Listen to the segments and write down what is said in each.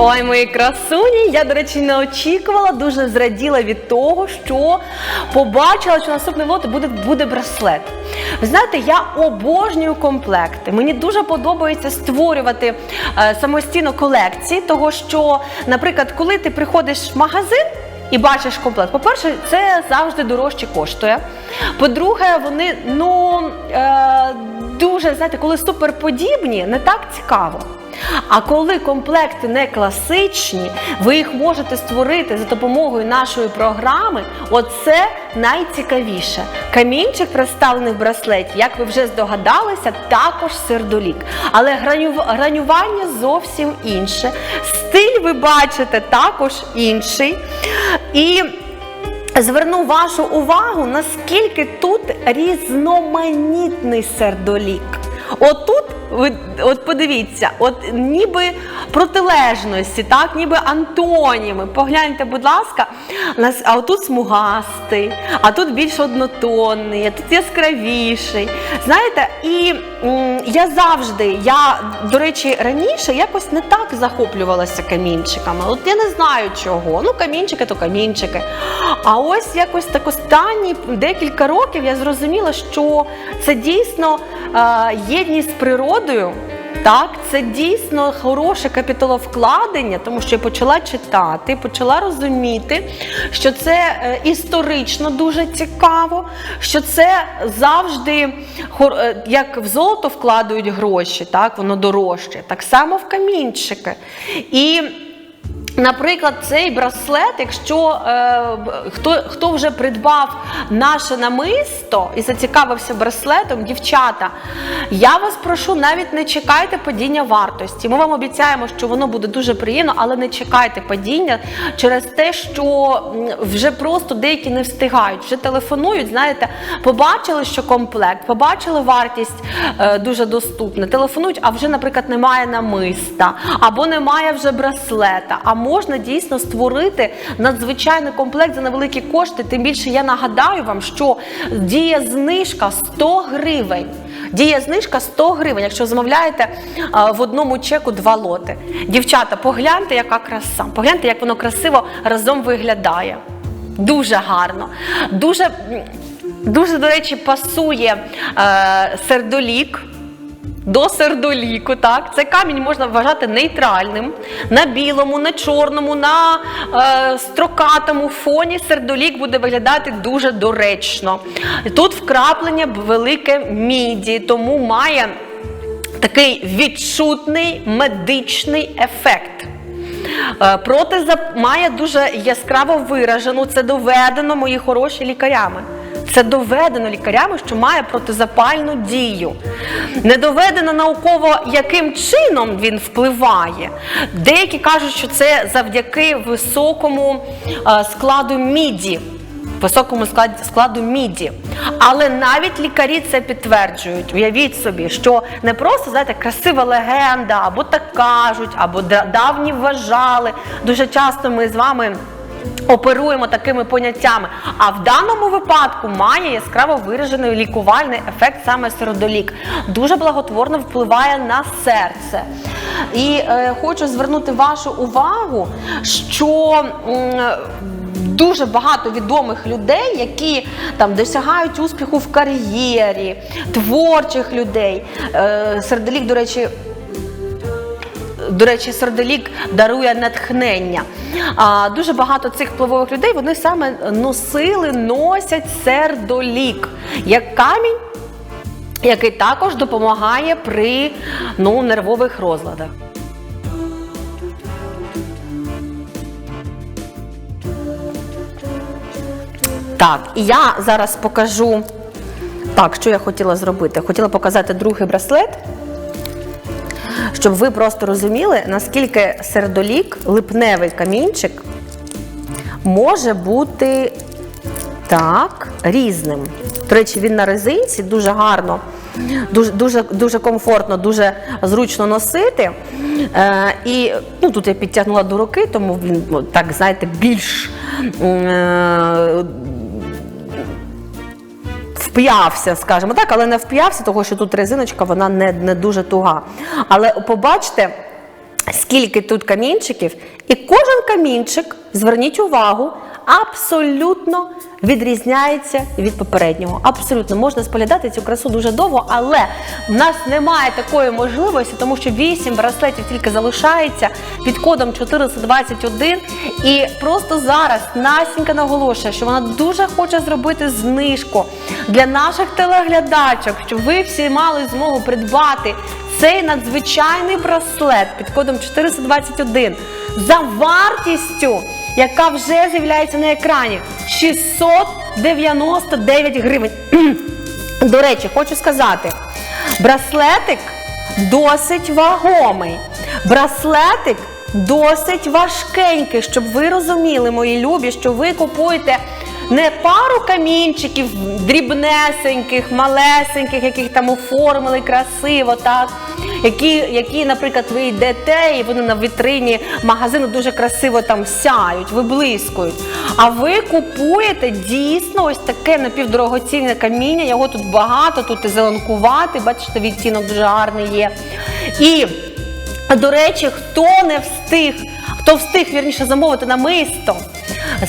Ой, мої красуні! Я, до речі, не очікувала, дуже зраділа від того, що побачила, що наступний лот буде, буде браслет. Ви знаєте, я обожнюю комплекти. Мені дуже подобається створювати е, самостійно колекції, того що, наприклад, коли ти приходиш в магазин. І бачиш комплект. По-перше, це завжди дорожче коштує. По-друге, вони ну е, дуже знаєте, коли суперподібні, не так цікаво. А коли комплекти не класичні, ви їх можете створити за допомогою нашої програми. Оце найцікавіше. Камінчик представлений в браслеті, як ви вже здогадалися, також сердолік. Але граню- гранювання зовсім інше. Стиль ви бачите також інший. І Зверну вашу увагу, наскільки тут різноманітний сердолік. Отут, ви от подивіться, от ніби протилежності, так, ніби антоніми. Погляньте, будь ласка, а отут смугастий, а тут більш однотонний, а тут яскравіший. Знаєте, і я завжди, я, до речі, раніше якось не так захоплювалася камінчиками. От я не знаю чого. Ну, камінчики то камінчики. А ось якось так останні декілька років я зрозуміла, що це дійсно е, єдність з природою. Так, це дійсно хороше капіталовкладення, тому що я почала читати, почала розуміти, що це е, історично дуже цікаво, що це завжди е, як в золото вкладають гроші, так воно дорожче, так само в камінчики. І Наприклад, цей браслет, якщо е, хто, хто вже придбав наше намисто і зацікавився браслетом, дівчата, я вас прошу, навіть не чекайте падіння вартості. Ми вам обіцяємо, що воно буде дуже приємно, але не чекайте падіння через те, що вже просто деякі не встигають, вже телефонують. Знаєте, побачили, що комплект, побачили вартість е, дуже доступна. Телефонують, а вже, наприклад, немає намиста або немає вже браслета. А можна дійсно створити надзвичайний комплект за невеликі кошти. Тим більше я нагадаю вам, що діє знижка 100 гривень. Діє знижка 100 гривень, якщо замовляєте в одному чеку два лоти. Дівчата, погляньте, яка краса. Погляньте, як воно красиво разом виглядає. Дуже гарно. Дуже, дуже до речі, пасує е, сердолік. До сердоліку, так цей камінь можна вважати нейтральним. На білому, на чорному, на е, строкатому фоні сердолік буде виглядати дуже доречно. Тут вкраплення велике міді, тому має такий відчутний медичний ефект. Е, Протизап має дуже яскраво виражену, це доведено мої хороші лікарями. Це доведено лікарями, що має протизапальну дію. Не доведено науково, яким чином він впливає. Деякі кажуть, що це завдяки високому е, складу міді. Високому складу міді. Але навіть лікарі це підтверджують. Уявіть собі, що не просто знаєте, красива легенда, або так кажуть, або давні вважали. Дуже часто ми з вами. Оперуємо такими поняттями, а в даному випадку має яскраво виражений лікувальний ефект саме серодолік. Дуже благотворно впливає на серце. І е, хочу звернути вашу увагу, що м, дуже багато відомих людей, які там досягають успіху в кар'єрі, творчих людей. Е, сердолік, до речі, до речі, сердолік дарує натхнення. А, дуже багато цих впливових людей вони саме носили, носять сердолік як камінь, який також допомагає при ну, нервових розладах. Так, і я зараз покажу. Так, що я хотіла зробити? Хотіла показати другий браслет щоб ви просто розуміли, наскільки сердолік, липневий камінчик, може бути так різним. До речі, він на резинці дуже гарно, дуже, дуже, дуже комфортно, дуже зручно носити. Е, і ну, тут я підтягнула до руки, тому він ну, так, знаєте, більш. Е, вп'явся, скажімо так, але не вп'явся, тому що тут резиночка вона не, не дуже туга. Але побачте, скільки тут камінчиків, і кожен камінчик, зверніть увагу, абсолютно відрізняється від попереднього. Абсолютно можна споглядати цю красу дуже довго, але в нас немає такої можливості, тому що 8 браслетів тільки залишається під кодом 421. І просто зараз Настінька наголошує, що вона дуже хоче зробити знижку для наших телеглядачок, щоб ви всі мали змогу придбати цей надзвичайний браслет під кодом 421 за вартістю, яка вже з'являється на екрані 699 гривень. До речі, хочу сказати, браслетик досить вагомий. Браслетик досить важкенький, щоб ви розуміли, мої любі, що ви купуєте не пару камінчиків дрібнесеньких, малесеньких, яких там оформили красиво, так? Які, які, наприклад, ви йдете, і вони на вітрині магазину дуже красиво там сяють, виблискують. А ви купуєте дійсно ось таке напівдорогоцінне каміння. Його тут багато, тут і зеленкувати, бачите, відтінок дуже гарний є. І до речі, хто не встиг, хто встиг вірніше замовити намисто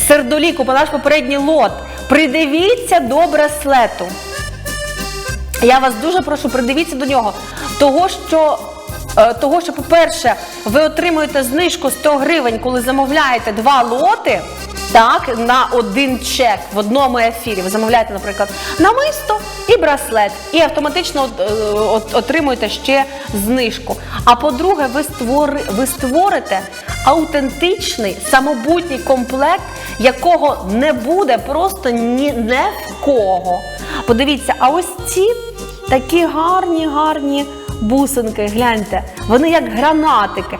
сердоліку по наш попередній лот, придивіться до браслету. Я вас дуже прошу, придивіться до нього. Того, що, е, того, що по-перше, ви отримуєте знижку 100 гривень, коли замовляєте два лоти. Так, на один чек в одному ефірі. Ви замовляєте, наприклад, намисто і браслет, і автоматично е, от- отримуєте ще знижку. А по-друге, ви, створи, ви створите аутентичний самобутній комплект, якого не буде просто ні не в кого. Подивіться, а ось ці такі гарні, гарні бусинки, гляньте, вони як гранатики.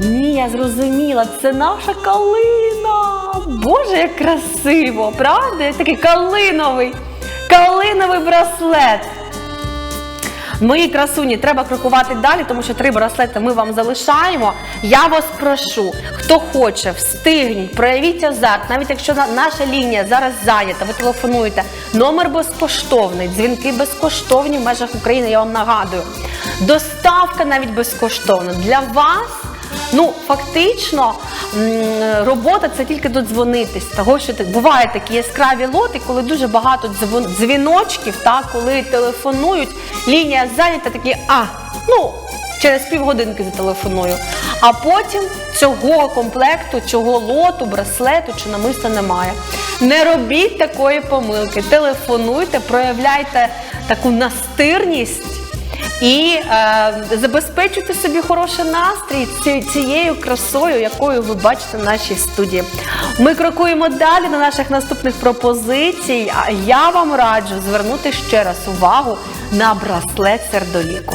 Ні, я зрозуміла, це наша калина. Боже, як красиво, правда? Такий калиновий, калиновий браслет. Мої красуні, треба крокувати далі, тому що три браслети ми вам залишаємо. Я вас прошу, хто хоче, встигніть, проявіть азарт, навіть якщо наша лінія зараз зайнята, ви телефонуєте. Номер безкоштовний, дзвінки безкоштовні в межах України, я вам нагадую. Доставка навіть безкоштовна. Для вас Ну, фактично, робота це тільки додзвонитись. Того, що так бувають такі яскраві лоти, коли дуже багато дзвіночків, так, коли телефонують, лінія зайнята, такі, а, ну, через півгодинки зателефоную. А потім цього комплекту, цього лоту, браслету чи намиста немає. Не робіть такої помилки. Телефонуйте, проявляйте таку настирність. І е, забезпечуйте собі хороший настрій ці- цією красою, якою ви бачите в нашій студії. Ми крокуємо далі до наших наступних пропозицій. А я вам раджу звернути ще раз увагу на браслет сердоліку.